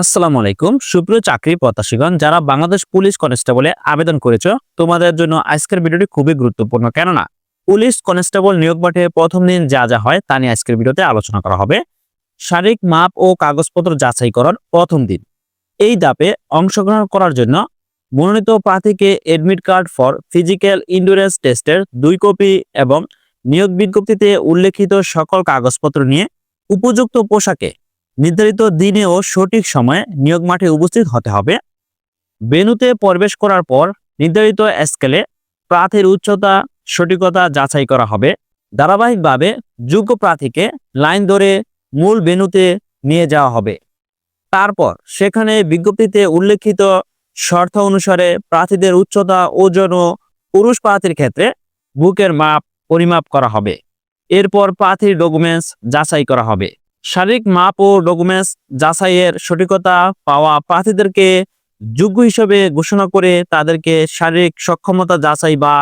আসসালামু আলাইকুম। সুপ্রিয় চাকরি প্রত্যাশীগণ, যারা বাংলাদেশ পুলিশ কনস্টেবলে আবেদন করেছ, তোমাদের জন্য আজকের ভিডিওটি খুবই গুরুত্বপূর্ণ। কেননা, পুলিশ কনস্টেবল নিয়োগ মাঠে প্রথম দিন যা যা হয় তা নিয়ে আজকের ভিডিওতে আলোচনা করা হবে। শারীরিক মাপ ও কাগজপত্র যাচাই করার প্রথম দিন। এই দাপে অংশগ্রহণ করার জন্য মনোনীত প্রার্থীকে admit card for physical endurance টেস্টের দুই কপি এবং নিয়োগ বিজ্ঞপ্তিতে উল্লেখিত সকল কাগজপত্র নিয়ে উপযুক্ত পোশাকে নির্ধারিত দিনে ও সঠিক সময়ে নিয়োগ মাঠে উপস্থিত হতে হবে। বেনুতে প্রবেশ করার পর নির্ধারিত স্কেলে প্রার্থীর উচ্চতা, সঠিকতা যাচাই করা হবে। ধারাবাহিকভাবে যোগ্য প্রার্থীকে লাইন ধরে মূল বেনুতে নিয়ে যাওয়া হবে। তারপর সেখানে বিজ্ঞপ্তিতে উল্লেখিত শর্ত অনুসারে প্রার্থীদের উচ্চতা, ওজন ও পুরুষ প্রার্থীর ক্ষেত্রে বুকের মাপ পরিমাপ করা হবে। এরপর প্রার্থীর ডকুমেন্টস যাচাই করা হবে। শারীরিক মাপ ও ডকুমেন্টস যাচাইয়ের সঠিকতা পাওয়া প্রার্থীদেরকে যোগ্য হিসেবে ঘোষণা করে তাদেরকে শারীরিক সক্ষমতা যাচাই বা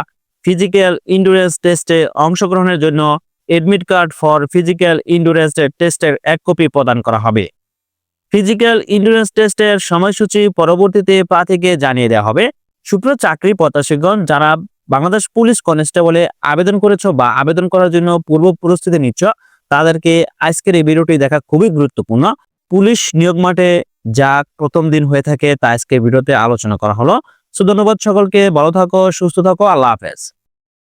ফিজিক্যাল ইন্ডুরেন্স টেস্টে অংশগ্রহণের জন্য admit card for physical endurance টেস্টের এক কপি প্রদান করা হবে। ফিজিক্যাল ইন্ডুরেন্স টেস্টের সময়সূচি পরবর্তীতে প্রার্থীকে জানিয়ে দেওয়া হবে। সুপ্রিয় চাকরি প্রত্যাশীগণ, যারা বাংলাদেশ পুলিশ কনস্টেবলে আবেদন করেছ বা আবেদন করার জন্য পূর্ব প্রস্তুতি নিচ্ছ তাদেরকে আজকের এই ভিডিওটি দেখা খুবই গুরুত্বপূর্ণ। পুলিশ নিয়োগ মাঠে যা প্রথম দিন হয়ে থাকে তা আজকে ভিডিওতে আলোচনা করা হলো। সো ধন্যবাদ সকলকে, ভালো থাকো, সুস্থ থাকো, আল্লাহ হাফেজ।